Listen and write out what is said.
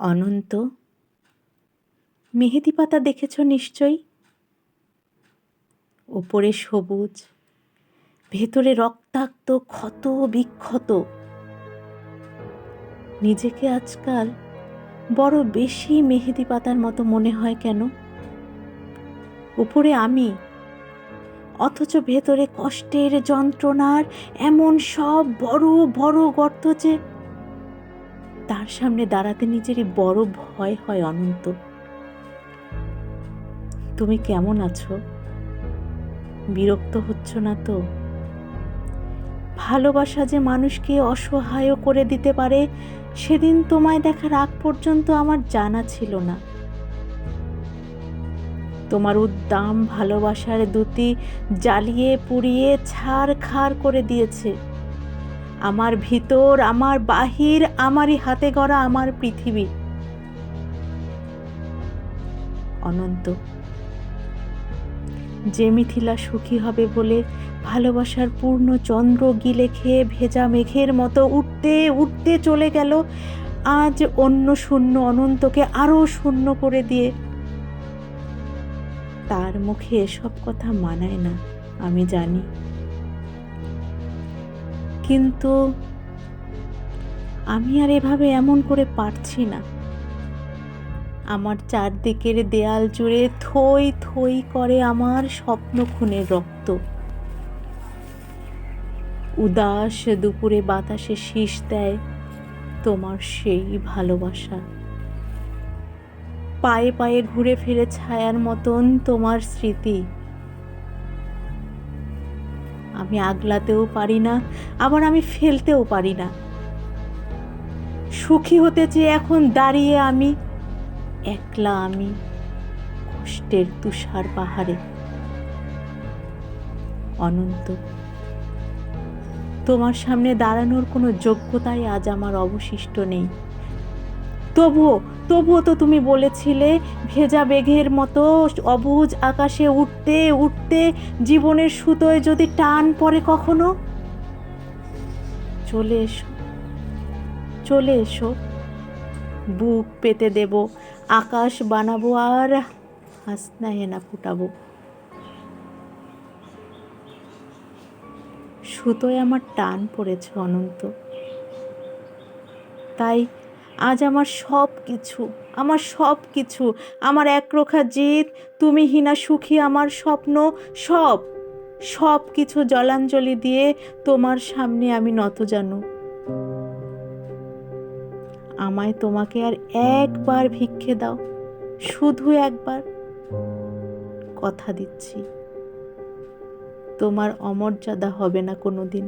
অনন্ত। মেহেদি পাতা দেখেছ নিশ্চয়ই? ওপরে সবুজ, ভেতরে রক্তাক্ত, ক্ষত বিক্ষত। নিজেকে আজকাল বড় বেশি মেহেদি পাতার মতো মনে হয় কেন? উপরে আমি, অথচ ভেতরে কষ্টের যন্ত্রণার এমন সব বড় বড় গর্ত যে তার সামনে দাঁড়াতে নিজেরই বড় ভয় হয় অনন্ত। তুমি কেমন আছো? বিরক্ত হচ্ছ না তো? ভালোবাসা যে মানুষকে অসহায় করে দিতে পারে, সেদিন তোমায় দেখার আগ পর্যন্ত আমার জানা ছিল না। তোমার উদ্দাম ভালোবাসার দুটি জ্বালিয়ে পুড়িয়ে ছাড় খাড় করে দিয়েছে। আমার ভিতর, আমার বাহির, আমারই হাতে গড়া আমার পৃথিবী। অনন্ত, যে মিথিলা সুখী হবে বলে ভালোবাসার পূর্ণ চন্দ্র গিলে খেয়ে ভেজা মেঘের মতো উঠতে উঠতে চলে গেল, আজ অন্য শূন্য অনন্তকে আরও শূন্য করে দিয়ে। তার মুখে এসব কথা মানায় না, আমি জানি। কিন্তু আমি আর এভাবে এমন করে পারছি না। আমার চারদিকের দেয়াল জুড়ে থই থই করে আমার স্বপ্ন খুনের রক্ত। উদাস দুপুরে বাতাসে শীষ দেয় তোমার সেই ভালোবাসা। পায়ে পায়ে ঘুরে ফিরে ছায়ার মতন তোমার স্মৃতি। আমি আগলাতেও পারি না, আবার আমি ফেলতেও পারি না। সুখী হতে চেয়ে এখন দাঁড়িয়ে আমি, একলা আমি কষ্টের তুষার পাহাড়ে। অনন্ত, তোমার সামনে দাঁড়ানোর কোনো যোগ্যতাই আজ আমার অবশিষ্ট নেই। তবুও তবুও তো তুমি বলেছিলে, ভেজা বেঘের মতো অবুজ আকাশে উঠতে উঠতে জীবনের সুতোয় যদি টান পড়ে কখনো? চলে এসো চলে এসো। বুক পেতে দেব, আকাশ বানাবো আর হাসনা হেনা ফুটাবো। সুতোয় আমার টান পড়েছে অনন্ত। তাই আজ আমার সব কিছু আমার সব কিছু আমার একরোখা জিত, তুমি হিনা সুখী আমার স্বপ্ন, সব সব কিছু জলাঞ্জলি দিয়ে তোমার সামনে আমি নত জানো। আমায় তোমাকে আর একবার ভিক্ষে দাও, শুধু একবার। কথা দিচ্ছি, তোমার অমর্যাদা হবে না কোনো দিন